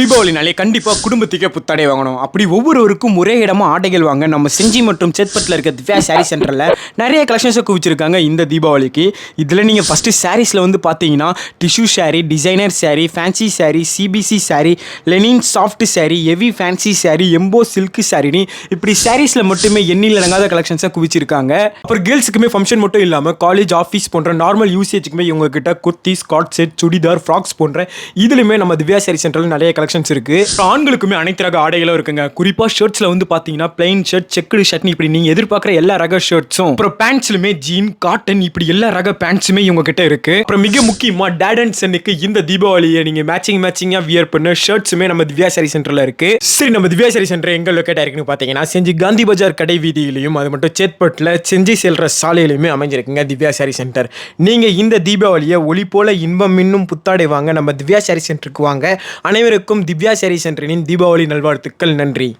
தீபாவளினாலே கண்டிப்பாக குடும்பத்துக்கே புத்தாடை வாங்கணும். அப்படி ஒவ்வொருவருக்கும் ஒரே இடமா ஆடைகள் வாங்க நம்ம செஞ்சி மற்றும் சேத்பட்டில் இருக்க திவ்யா சாரீ சென்டரில் நிறைய கலெக்ஷன்ஸை குவிச்சிருக்காங்க இந்த தீபாவளிக்கு. இதில் நீங்கள் ஃபஸ்ட்டு சாரீஸில் வந்து பார்த்தீங்கன்னா tissue saree designer saree fancy saree CBC saree linen soft saree heavy fancy saree எம்போ சில்க் சாரின்னு இப்படி சாரீஸில் மட்டுமே எண்ணில் இறங்காத கலெக்ஷன்ஸை குவிச்சிருக்காங்க. அப்புறம் கேர்ள்ஸுக்குமே ஃபங்க்ஷன் மட்டும் இல்லாமல் காலேஜ் ஆஃபீஸ் போன்ற நார்மல் யூசேஜுக்குமே இவங்க கிட்ட kurti skirt set churidar frocks போன்ற இதுலையுமே நம்ம திவ்யா சாரி சென்டரில் நிறைய கலெக்ஷன் கலெக்ஷன்ஸ் இருக்கு. ஆண்களுக்குமே அனைத்து ரக ஆடைகளும் இருக்குங்க. குறிப்பா ஷர்ட்ஸ்ல வந்து பாத்தீங்கன்னா பிளைன் ஷர்ட் செக்குடு ஷர்ட்னு இப்படி நீங்க எதிர்பார்க்குற எல்லா ரக ஷர்ட்ஸும் அப்புறம் பேண்ட்ஸ்லுமே ஜீன் காட்டன் இப்படி எல்லா ரக பேண்ட்ஸுமே இவங்க கிட்ட இருக்கு. அப்புறம் மிக முக்கியமா டேட் அண்ட் சன்னுக்கு இந்த தீபாவளியை நீங்க மேட்சிங் மேட்சிங்கா வியர் பண்ண ஷர்ட்ஸுமே நம்ம திவ்யா சாரி சென்டர்ல இருக்கு. சரி நம்ம திவ்யா சாரி சென்டர் எங்க லொக்கேட் ஆயிருக்குன்னு பாத்தீங்கன்னா செஞ்சு காந்தி பஜார் கடை வீதியிலையும் அது மட்டும் சேத்பட்டில் செஞ்சு செல்ற சாலையிலையுமே அமைஞ்சிருக்குங்க திவ்யா சாரி சென்டர் நீங்க இந்த தீபாவளியை ஒளி போல இன்பம் இன்னும் புத்தாடை வாங்க நம்ம திவ்யா சாரி சென்டருக்கு வாங்க. அனைவருக்கும் திவ்யா சேரி சென்றனின் தீபாவளி நல்வாழ்த்துக்கள். நன்றி.